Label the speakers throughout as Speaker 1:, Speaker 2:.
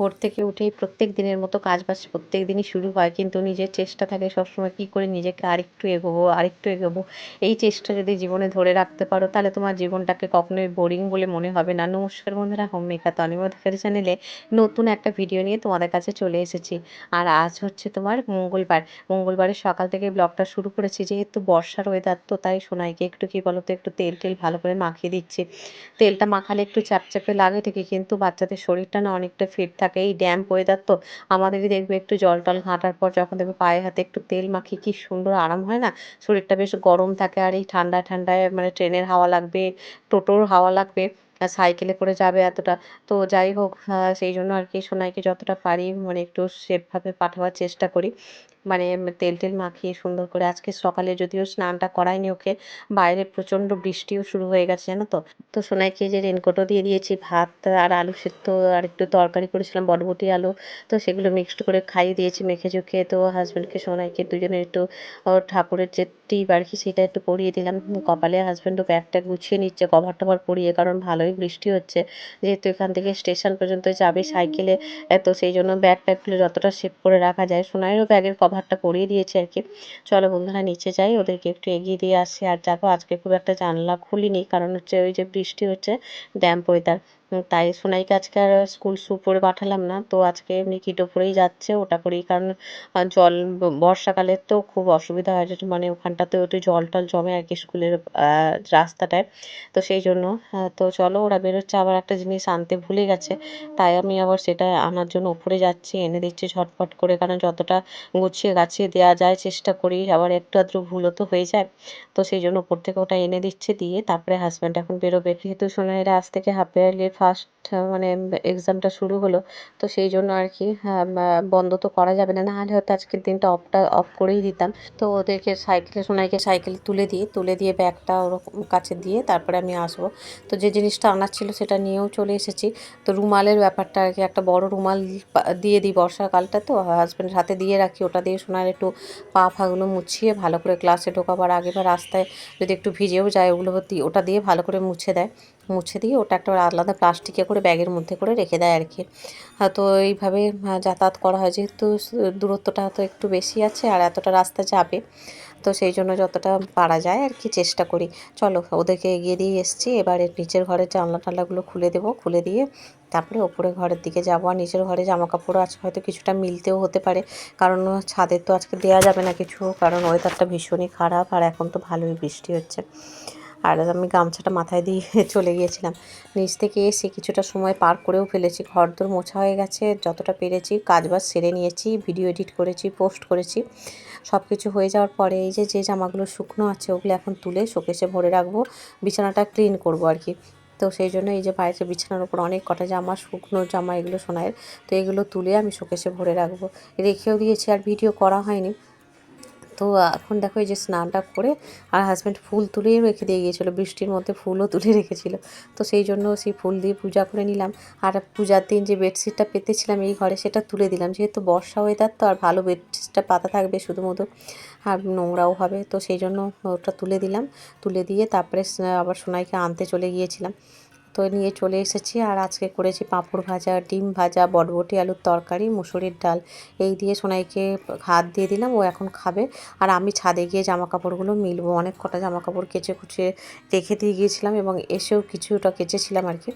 Speaker 1: ভোর থেকে উঠেই প্রত্যেক দিনের মতো কাজবাজ প্রত্যেক দিনই শুরু হয়। কিন্তু নিজের চেষ্টা থাকে সবসময় কী করে নিজেকে আরেকটু এগোবো আরেকটু এগোবো। এই চেষ্টা যদি জীবনে ধরে রাখতে পারো, তাহলে তোমার জীবনটাকে কখনোই বোরিং বলে মনে হবে না। নমস্কার বন্ধুরা, হোম মেকার তনিমধাকার চ্যানেলে নতুন একটা ভিডিও নিয়ে তোমাদের কাছে চলে এসেছি। আর আজ হচ্ছে তোমার মঙ্গলবার। মঙ্গলবারের সকাল থেকে ব্লগটা শুরু করেছি। যেহেতু বর্ষার ওয়েদার তো তাই সোনাইকে একটু কী বলো তো একটু তেল টেল ভালো করে মাখিয়ে দিচ্ছি। তেলটা মাখালে একটু চ্যাপচ্যাপে লাগে ঠিকই, কিন্তু বাচ্চাদের শরীরটা না অনেকটা ফিট থাকে। এই ড্যাম্প ওয়েদার তো আমাদেরই দেখবে একটু জল টল ঘাঁটার পর যখন দেখবে পায়ে হাতে একটু তেল মাখি কি সুন্দর আরাম হয় না? শরীরটা বেশ গরম থাকে আর এই ঠান্ডা ঠান্ডায় মানে ট্রেনের হাওয়া লাগবে, টোটোর হাওয়া লাগবে সাইকেলে করে যাবে এতটা। তো যাই হোক সেই জন্য আর কি সোনাইকে যতটা পারি মানে একটু সেফভাবে পাঠাবার চেষ্টা করি। মানে তেল টেল মাখিয়ে সুন্দর করে আজকে সকালে যদিও স্নানটা করায়নি ওকে, বাইরে প্রচণ্ড বৃষ্টিও শুরু হয়ে গেছে জানো তো। তো সোনাইকে যে রেনকোটও দিয়ে দিয়েছি, ভাত আর আলু সেদ্ধ আর একটু তরকারি করেছিলাম বটবটি আলু, তো সেগুলো মিক্সড করে খাইয়ে দিয়েছি মেখে চুখে। তো হাজব্যান্ডকে সোনাইকে দুজনের একটু ঠাকুরের যে টিপ আর কি সেটা একটু পরিয়ে দিলাম। কপালে হাজব্যান্ডও ব্যাগটা গুছিয়ে নিচ্ছে কভার টভার পরিয়ে, কারণ ভালোই বৃষ্টি হচ্ছে। যেহেতু এখান থেকে স্টেশন পর্যন্ত যাবে সাইকেলে তো সেই জন্য ব্যাগ ট্যাগগুলো যতটা সেভ করে রাখা যায়। সোনাইয়েরও ব্যাগের কভারটা করিয়ে দিয়েছে আর কি। চলো বন্ধুরা, নিচে যাই, ওদেরকে একটু এগিয়ে দিয়ে আসি। আর দেখো, আজকে খুব একটা জানলা খুলিনি, কারণ হচ্ছে ওই যে বৃষ্টি হচ্ছে ড্যাম্প ওয়েদার তাই সোনাইকে আজকে আর স্কুল শু পরে পাঠালাম না। তো আজকে এমনি কিটো পরেই যাচ্ছে, ওটা করেই। কারণ জল বর্ষাকালে তো খুব অসুবিধা হয় মানে ওখানটাতে একটু জল টল জমে আর কি স্কুলের রাস্তাটায়। তো সেই জন্য তো চলো, ওরা বেরোচ্ছে, আবার একটা জিনিস আনতে ভুলে গেছে। তাই আমি আবার সেটা আনার জন্য উপরে যাচ্ছি, এনে দিচ্ছি ঝটপট করে। কারণ যতটা গুছিয়ে গাছিয়ে দেওয়া যায়, চেষ্টা করি, আবার একটু আধটু ভুলও তো হয়ে যায়। তো সেই জন্য উপর থেকে ওটা এনে দিচ্ছে, দিয়ে তারপরে হাজব্যান্ড এখন বেরোবে। যেহেতু সোনাইরা আজ থেকে হাফ ইয়ারলির sefer মানে এক্সামটা শুরু হলো। তো সেই জন্য আর কি হ্যাঁ, বন্ধ তো করা যাবে না নাহলে হয়তো আজকের দিনটা অফটা অফ করেই দিতাম। তো ওদেরকে সাইকেলে সোনাইকে সাইকেলে তুলে দিই তুলে দিয়ে ব্যাগটা ওরকম কাছে দিয়ে তারপরে আমি আসব। তো যে জিনিসটা আনার ছিল সেটা নিয়েও চলে এসেছি। তো রুমালের ব্যাপারটা আর কি একটা বড় রুমাল দিয়ে দিই বর্ষাকালটা তো হাজব্যান্ডের হাতে দিয়ে রাখি ওটা দিয়ে সোনার একটু পা ফাগুলো মুছিয়ে ভালো করে ক্লাসে ঢোকাবার আগে বা রাস্তায় যদি একটু ভিজেও যায় ওগুলো ওটা দিয়ে ভালো করে মুছে দেয়। মুছে দিয়ে ওটা একটা আলাদা প্লাস্টিকে করে ব্যাগের মধ্যে করে রেখে দেয় আর কি। তো এইভাবে যাতায়াত করা হয়। যেহেতু দূরত্বটা তো একটু বেশি আছে আর এতটা রাস্তা যাবে, তো সেই জন্য যতটা পারা যায় আর কি চেষ্টা করি। চলো, ওদেরকে এগিয়ে দিয়ে এসছি। এবারে নিচের ঘরের জানলা টানলাগুলো খুলে দেবো। খুলে দিয়ে তারপরে ওপরে ঘরের দিকে যাব। আর নিচের ঘরে জামা কাপড়ও আজকে হয়তো কিছুটা মিলতেও হতে পারে। কারণ ছাদের তো আজকে দেওয়া যাবে না কিছু। কারণ ওয়েদারটা ভীষণই খারাপ। আর এখন তো ভালোই বৃষ্টি হচ্ছে। আর আমি গামছাটা মাথায় দিয়ে চলে গিয়েছিলাম। নিচ থেকে এসে কিছুটা সময় পার করেও ফেলেছি। ঘরদোর মোছা হয়ে গেছে, যতটা পেরেছি কাজবাজ সেরে নিয়েছি, ভিডিও এডিট করেছি, পোস্ট করেছি। সব কিছু হয়ে যাওয়ার পরে এই যে যে জামাগুলো শুকনো আছে, ওগুলো এখন তুলে শোকেসে ভরে রাখব, বিছানাটা ক্লিন করব আর কি। তো সেই জন্য এই যে বাইরে বিছানার উপর অনেক কটা জামা, শুকনো জামা এগুলো সোনায়ের তো এগুলো তুলে আমি শোকেসে ভরে রাখব। রেখেও দিয়েছি আর ভিডিও করা হয়নি। তো এখন দেখো এই যে স্নানটা করে আর হাজব্যান্ড ফুল তুলেই রেখে দিয়ে গিয়েছিল, বৃষ্টির মধ্যে ফুলও তুলে রেখেছিল। তো সেই জন্য সেই ফুল দিয়ে পূজা করে নিলাম। আর পূজার দিন যে বেডশিটটা পেতেছিলাম এই ঘরে সেটা তুলে দিলাম। যেহেতু বর্ষা ওয়েদার তো আর ভালো বেডশিটটা পাতা থাকবে শুধুমাত্র আর নোংরাও হবে। তো সেই জন্য ওটা তুলে দিলাম। তুলে দিয়ে তারপরে আবার সোনাইকে আনতে চলে গিয়েছিলাম। তো নিয়ে চলে এসেছি। আর আজকে করেছি পাঁপড় ভাজা, ডিম ভাজা, বটবটি, আলুর তরকারি, মুসুরির ডাল। এই দিয়ে সোনাইকে হাত দিয়ে দিলাম, ও এখন খাবে। আর আমি ছাদে গিয়ে জামা কাপড়গুলো মিলবো। অনেক কটা জামা কাপড় কেচে কুচে রেখে দিয়ে গিয়েছিলাম এবং এসেও কিছুটা কেচেছিলাম আর কি।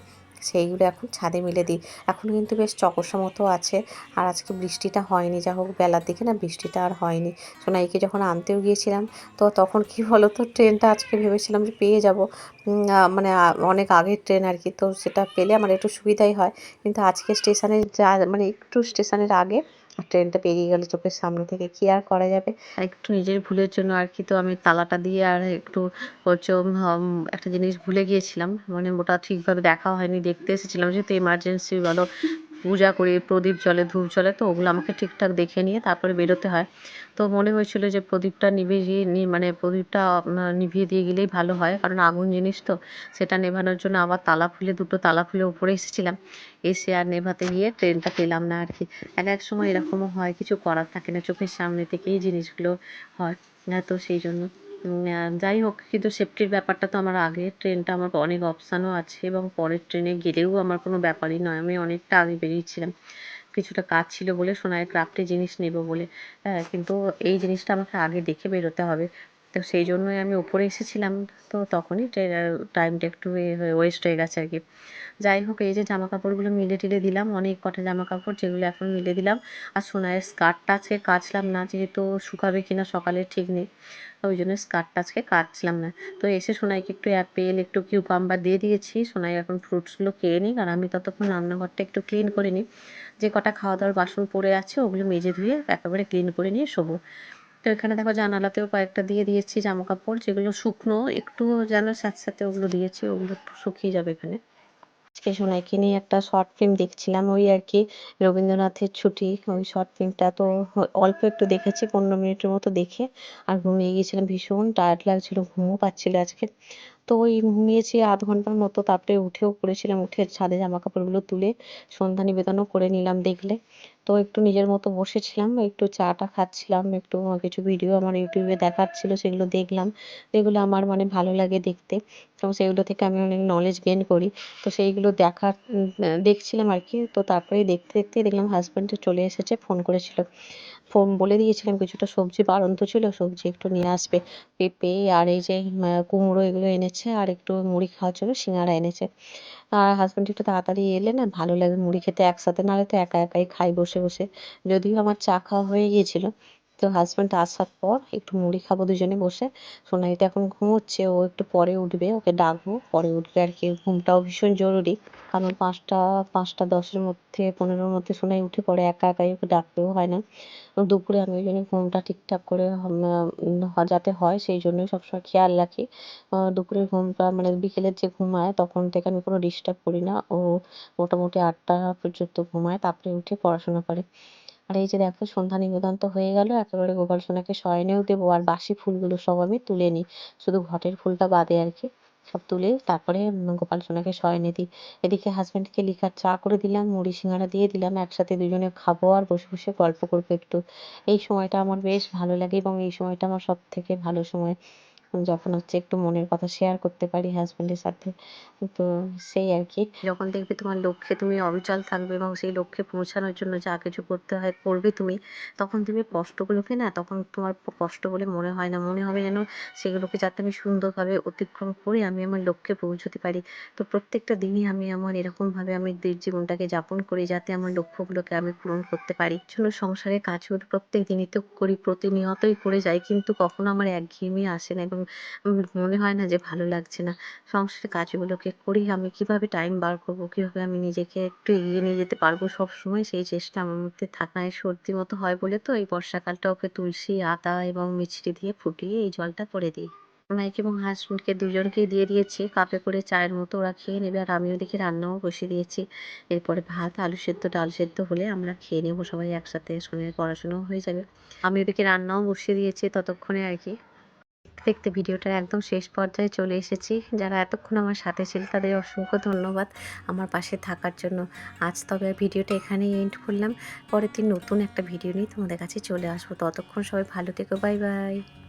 Speaker 1: সেইগুলো এখন ছাদে মিলে দিই। এখন কিন্তু বেশ চকসা মতো আছে। আর আজকে বৃষ্টিটা হয়নি, যা হোক বেলার দিকে না বৃষ্টিটা আর হয়নি। সোনাইকে যখন আনতেও গিয়েছিলাম, তো তখন কি বলো তো ট্রেনটা আজকে ভেবেছিলাম যে পেয়ে যাব। মানে অনেক আগের ট্রেন আর কি, তো সেটা পেলে আমার একটু সুবিধাই হয়। কিন্তু আজকে স্টেশনে যা মানে একটু স্টেশনের আগে ট্রেনটা পেরিয়ে গেল, চোখের সামনে থেকে কি আর করা যাবে? একটু নিজের ভুলের জন্য আর কি তো আমি তালাটা দিয়ে আর একটু একটা জিনিস ভুলে গিয়েছিলাম। মানে ওটা ঠিকভাবে দেখা হয়নি, দেখতে এসেছিলাম, যেহেতু এমার্জেন্সি বলো পূজা করি, প্রদীপ জলে ধূপ জলে তো ওগুলো আমাকে ঠিকঠাক দেখে নিয়ে তারপরে বেরোতে হয়। তো মনে হয়েছিল যে প্রদীপটা নিভিয়ে মানে প্রদীপটা নিভিয়ে দিয়ে গেলেই ভালো হয়, কারণ আগুন জিনিস তো, সেটা নেভানোর জন্য আবার তালা খুলে, দুটো তালা খুলে উপরে এসেছিলাম। এসে আর নেভাতে গিয়ে ট্রেনটা পেলাম না আর কি। এক এক সময় এরকমও হয়, কিছু করার থাকে না, চোখের সামনে থেকেই জিনিসগুলো হয়, তো সেই জন্য। যাই হোক, কিন্তু সেফটির ব্যাপারটা তো আমার আগে ট্রেনটা আমার অনেক অপশানও আছে এবং পরের ট্রেনে গেলেও আমার কোনো ব্যাপারই নয়। আমি অনেকটা আগে বেরিয়েছিলাম। কিছুটা কাজ ছিল বলে সোনার ক্রাফটের জিনিস নেব বলে। হ্যাঁ কিন্তু এই জিনিসটা আমাকে আগে দেখে বেরোতে হবে। তো সেই জন্যই আমি ওপরে এসেছিলাম। তো তখনই টাইমটা একটু ওয়েস্ট হয়ে গেছে আর কি যাই হোক, এই যে জামা কাপড়গুলো মিলে টিলে দিলাম, অনেক কটা জামা কাপড় যেগুলো এখন মিলে দিলাম। আর সোনাইয়ের স্কার্টটা আজকে কাচলাম না, যেহেতু শুকাবে কিনা সকালে ঠিক নেই। ওই জন্য স্কার্টটা আজকে কাচলাম না। তো এসে সোনাইকে একটু অ্যাপেল একটু কিউকাম্বার দিয়ে দিয়েছি। সোনাই এখন ফ্রুটসগুলো খেয়ে নিক, আর আমি ততক্ষণ রান্নাঘরটা একটু ক্লিন করে নিই। যে কটা খাওয়া দাওয়ার বাসন পড়ে আছে, ওগুলো মেজে ধুয়ে একেবারে ক্লিন করে নিয়ে শোবো। তো এখানে দেখো জানালাতেও কয়েকটা দিয়ে দিয়েছি জামা কাপড় যেগুলো শুকনো, একটু যেন সাথে সাথে ওগুলো দিয়েছি, ওগুলো একটু শুকিয়ে যাবে এখানে। আজকে সোনাইকে নিয়ে একটা শর্ট ফিল্ম দেখছিলাম, ওই আর কি রবীন্দ্রনাথের ছুটি, ওই শর্ট ফিল্মটা তো অল্প একটু দেখেছি, পনেরো মিনিটের মতো দেখে, আর ঘুমিয়ে গিয়েছিলাম ভীষণ টায়ার্ড লাগছিল, ঘুমও পাচ্ছিল আজকে। তো ওই ঘুমিয়েছি আধ ঘণ্টার মতো, তারপরে উঠেও পড়েছিলাম, উঠে ছাদে জামা কাপড়গুলো তুলে সন্ধ্যা নিবেদনও করে নিলাম দেখলে। তো একটু নিজের মতো বসেছিলাম, একটু চাটা খাচ্ছিলাম, একটু কিছু ভিডিও আমার ইউটিউবে দেখার ছিল সেগুলো দেখলাম। যেগুলো আমার মানে ভালো লাগে দেখতে। তো সেগুলো থেকে আমি অনেক নলেজ গেইন করি। তো সেইগুলো দেখার দেখছিলাম আর কি। তো তারপরে দেখতে দেখতে দেখলাম হাজব্যান্ডে চলে এসেছে ফোন করেছিল। ফোন বলে দিয়েছিলাম, কিছুটা সবজি বাড়ন্ত ছিল, সবজি একটু নিয়ে আসবে। পেঁপে আর এই যে কুমড়ো এগুলো এনেছে, আর একটু মুড়ি খাওয়ার জন্য সিঙ্গারা এনেছে। আর হাজব্যান্ড একটু তাড়াতাড়ি এলে না, ভালো লাগে মুড়ি খেতে, একসাথে নাহলে তো একা একাই খাই বসে বসে। যদিও আমার চা খাওয়া হয়ে গিয়েছিল তো হাজব্যান্ড আসার পর একটু মুড়ি খাব দুজনে বসে। সোনালি তো এখন ঘুমোচ্ছে, ও একটু পরে উঠবে, ওকে ডাকবো। পরে উঠবে আর কি, ঘুমটাও ভীষণ জরুরি। কারণ পাঁচটা পাঁচটা দশের মধ্যে, পনেরোর মধ্যে সোনাই উঠে পড়ে, একা একাই ওকে ডাকতেও হয় না। দুপুরে আমি ওই জন্য ঘুমটা ঠিকঠাক করে যাতে হয়, সেই জন্যই সবসময় খেয়াল রাখি। দুপুরের ঘুমটা মানে বিকেলের যে ঘুমায়, তখন থেকে আমি কোনো ডিস্টার্ব করি না। ও মোটামুটি আটটা পর্যন্ত ঘুমায়, তারপরে উঠে পড়াশোনা করে। আর এই যে দেখো, সন্ধ্যা নিবেদন তো হয়ে গেল, একেবারে গোপাল সোনাকে শয়নেও দেবো, আর বাসি ফুলগুলো সব আমি তুলে নিই। শুধু ঘটের ফুলটা বাদে আর কি, সব তুলে তারপরে গোপাল সোনাকে শয়নে দিই। এদিকে হাজব্যান্ডকে লিকার চা করে দিলাম, মুড়ি সিঙ্গারা দিয়ে দিলাম, একসাথে দুজনে খাব আর বসে বসে গল্প করব একটু। এই সময়টা আমার বেশ ভালো লাগে এবং এই সময়টা আমার সব থেকে ভালো সময়। যখন হচ্ছে একটু মনের কথা শেয়ার করতে পারি হাজব্যান্ডের সাথে, তো সেই আর কি। যখন দেখবে তোমার লক্ষ্যে তুমি অবিচল থাকবে এবং সেই লক্ষ্যে পৌঁছানোর জন্য যা কিছু করতে হয়, করবে তুমি, তখন তুমি কষ্টগুলোকে না, তখন তোমার কষ্ট বলে মনে হয় না। মনে হবে যেন সেগুলোকে যাতে আমি সুন্দরভাবে অতিক্রম করে আমি আমার লক্ষ্যে পৌঁছতে পারি। তো প্রত্যেকটা দিনই আমি আমার এরকমভাবে আমি জীবনটাকে যাপন করি যাতে আমার লক্ষ্যগুলোকে আমি পূরণ করতে পারি। জন্য সংসারে কাজগুলো প্রত্যেক দিনই তো করি, প্রতিনিয়তই করে যাই, কিন্তু কখনো আমার একঘেয়েমি আসে না এবং মনে হয় না যে ভালো লাগছে না। সংসারের কাজগুলোকে করি আমি কীভাবে টাইম বার করব, কীভাবে আমি নিজেকে একটু এগিয়ে নিয়ে যেতে পারব সব সময় সেই চেষ্টা আমার মধ্যে থাকায় সর্দি মতো হয় বলে তো এই বর্ষাকালটা ওকে তুলসী, আদা এবং মিছরি দিয়ে ফুটিয়ে এই জলটা করে দিই। মাইক এবং হাজবেন্ডকে দুজনকেই দিয়ে দিয়েছি, কাপে করে চায়ের মতো ওরা খেয়ে নেবে আর আমি ওদিকে রান্নাও বসিয়ে দিয়েছি। এরপরে ভাত, আলু সেদ্ধ, ডাল সেদ্ধ হলে আমরা খেয়ে নেব সবাই একসাথে শুনে পড়াশুনোও হয়ে যাবে। আমি ওদিকে রান্নাও বসিয়ে দিয়েছি ততক্ষণে আর কি। দেখতে ভিডিওটার একদম শেষ পর্যায়ে চলে এসেছি। যারা এতক্ষণ আমার সাথে ছিল তাদের অসংখ্য ধন্যবাদ আমার পাশে থাকার জন্য। আজ তবে ভিডিওটা এখানেই এন্ড করলাম। পরের দিন নতুন একটা ভিডিও নিয়ে তোমাদের কাছে চলে আসব। ততক্ষণ সবাই ভালো থেকো। Bye bye.